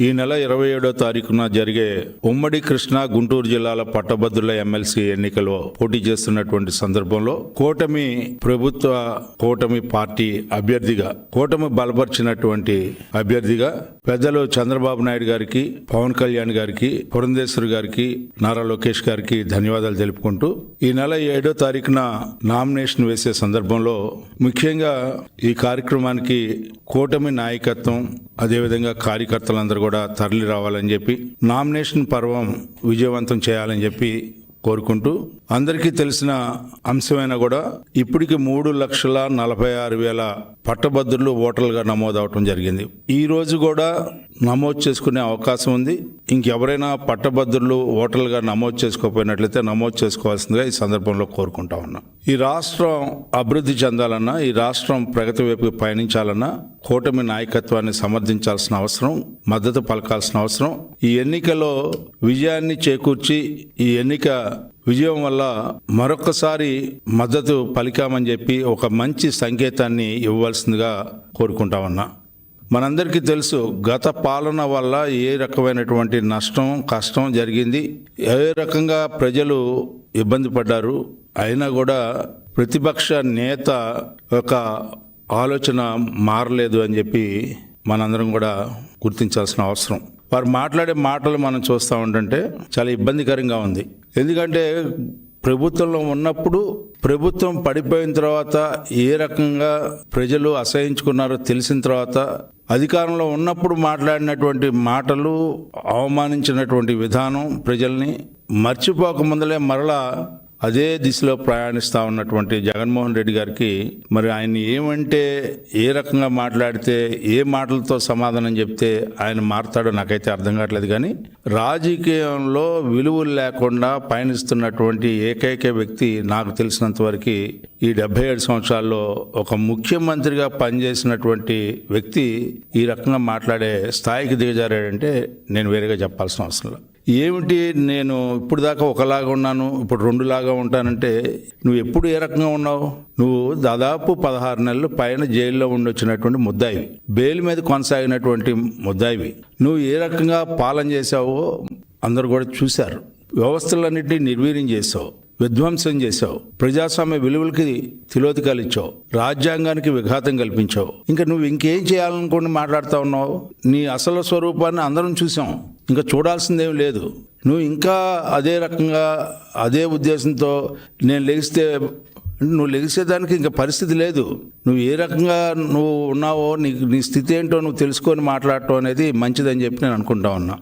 ఈ నెల ఇరవై ఏడో తారీఖున జరిగే ఉమ్మడి కృష్ణా గుంటూరు జిల్లాల పట్టభద్రుల ఎమ్మెల్సీ ఎన్నికలో పోటీ చేస్తున్నటువంటి సందర్భంలో కూటమి ప్రభుత్వ కూటమి పార్టీ అభ్యర్థిగా కూటమి బలపరిచినటువంటి అభ్యర్థిగా పెద్దలు చంద్రబాబు నాయుడు గారికి పవన్ కళ్యాణ్ గారికి పురంధేశ్వర్ గారికి నారా లోకేష్ గారికి ధన్యవాదాలు తెలుపుకుంటూ ఈ నెల ఏడో తారీఖున నామినేషన్ వేసే సందర్భంలో ముఖ్యంగా ఈ కార్యక్రమానికి కూటమి నాయకత్వం అదేవిధంగా కార్యకర్తలందరూ కూడా తరలి రావాలని చెప్పి నామినేషన్ పర్వం విజయవంతం చేయాలని చెప్పి కోరుకుంటూ అందరికీ తెలిసిన అంశమైనా కూడా ఇప్పటికి మూడు లక్షల నలభై ఆరు వేల పట్టభద్రులు ఓటర్లుగా నమోదవటం జరిగింది. ఈ రోజు కూడా నమోదు చేసుకునే అవకాశం ఉంది. ఇంకెవరైనా పట్టభద్రులు ఓటర్లుగా నమోదు చేసుకోకపోయినట్లయితే నమోదు చేసుకోవాల్సిందిగా ఈ సందర్భంలో కోరుకుంటా ఉన్నాం. ఈ రాష్ట్రం అభివృద్ధి చెందాలన్నా ఈ రాష్ట్రం ప్రగతి వైపు పయనించాలన్నా కూటమి నాయకత్వాన్ని సమర్థించాల్సిన అవసరం మద్దతు పలకాల్సిన అవసరం. ఈ ఎన్నికలో విజయాన్ని చేకూర్చి ఈ ఎన్నిక విజయం వల్ల మరొకసారి మద్దతు పలికామని చెప్పి ఒక మంచి సంకేతాన్ని ఇవ్వవలసిందిగా కోరుకుంటా ఉన్నా. మనందరికీ తెలుసు గత పాలన వల్ల ఏ రకమైనటువంటి నష్టం కష్టం జరిగింది ఏ రకంగా ప్రజలు ఇబ్బంది పడ్డారు అయినా కూడా ప్రతిపక్ష నేత ఒక ఆలోచన మారలేదు అని చెప్పి మనందరం కూడా గుర్తించాల్సిన అవసరం. వారు మాట్లాడే మాటలు మనం చూస్తూ ఉంటుంటే చాలా ఇబ్బందికరంగా ఉంది. ఎందుకంటే ప్రభుత్వంలో ఉన్నప్పుడు ప్రభుత్వం పడిపోయిన తర్వాత ఏ రకంగా ప్రజలు అసహించుకున్నారో తెలిసిన తర్వాత అధికారంలో ఉన్నప్పుడు మాట్లాడినటువంటి మాటలు అవమానించినటువంటి విధానం ప్రజల్ని మర్చిపోక ముందలే మరలా అదే దిశలో ప్రయాణిస్తూ ఉన్నటువంటి జగన్మోహన్ రెడ్డి గారికి మరి ఆయన ఏమంటే ఏ రకంగా మాట్లాడితే ఏ మాటలతో సమాధానం చెప్తే ఆయన మారుతాడో నాకైతే అర్థం కావట్లేదు. కానీ రాజకీయంలో విలువలు లేకుండా పయనిస్తున్నటువంటి ఏకైక వ్యక్తి నాకు తెలిసినంత వరకు ఈ డెబ్బై ఏడు సంవత్సరాల్లో ఒక ముఖ్యమంత్రిగా పనిచేసినటువంటి వ్యక్తి ఈ రకంగా మాట్లాడే స్థాయికి దిగజారాడంటే నేను వేరేగా చెప్పాల్సిన అవసరం లేదు. ఏమిటి నేను ఇప్పుడు దాకా ఒకలాగా ఉన్నాను ఇప్పుడు రెండులాగా ఉంటానంటే నువ్వు ఎప్పుడు ఏ రకంగా ఉన్నావు? నువ్వు దాదాపు పదహారు నెలలు పైన జైల్లో ఉండొచ్చినటువంటి ముద్దాయివి. బెయిల్ మీద కొనసాగినటువంటి ముద్దాయివి. నువ్వు ఏ రకంగా పాలన చేశావో అందరూ కూడా చూశారు. వ్యవస్థలన్నింటినీ నిర్వీర్యం చేసావు విధ్వంసం చేశావు ప్రజాస్వామ్య విలువలకి తిలోతికాలు ఇచ్చావు రాజ్యాంగానికి విఘాతం కల్పించావు. ఇంకా నువ్వు ఇంకేం చేయాలనుకుని మాట్లాడుతూ ఉన్నావు? నీ అసలు స్వరూపాన్ని అందరం చూసాం ఇంకా చూడాల్సిందేం లేదు. నువ్వు ఇంకా అదే రకంగా అదే ఉద్దేశంతో నేను లెగిస్తే నువ్వు లెగిసేదానికి ఇంకా పరిస్థితి లేదు. నువ్వు ఏ రకంగా నువ్వు ఉన్నావో నీ నీ స్థితి ఏంటో నువ్వు తెలుసుకొని మాట్లాడటం అనేది మంచిదని చెప్పి నేను అనుకుంటా ఉన్నా.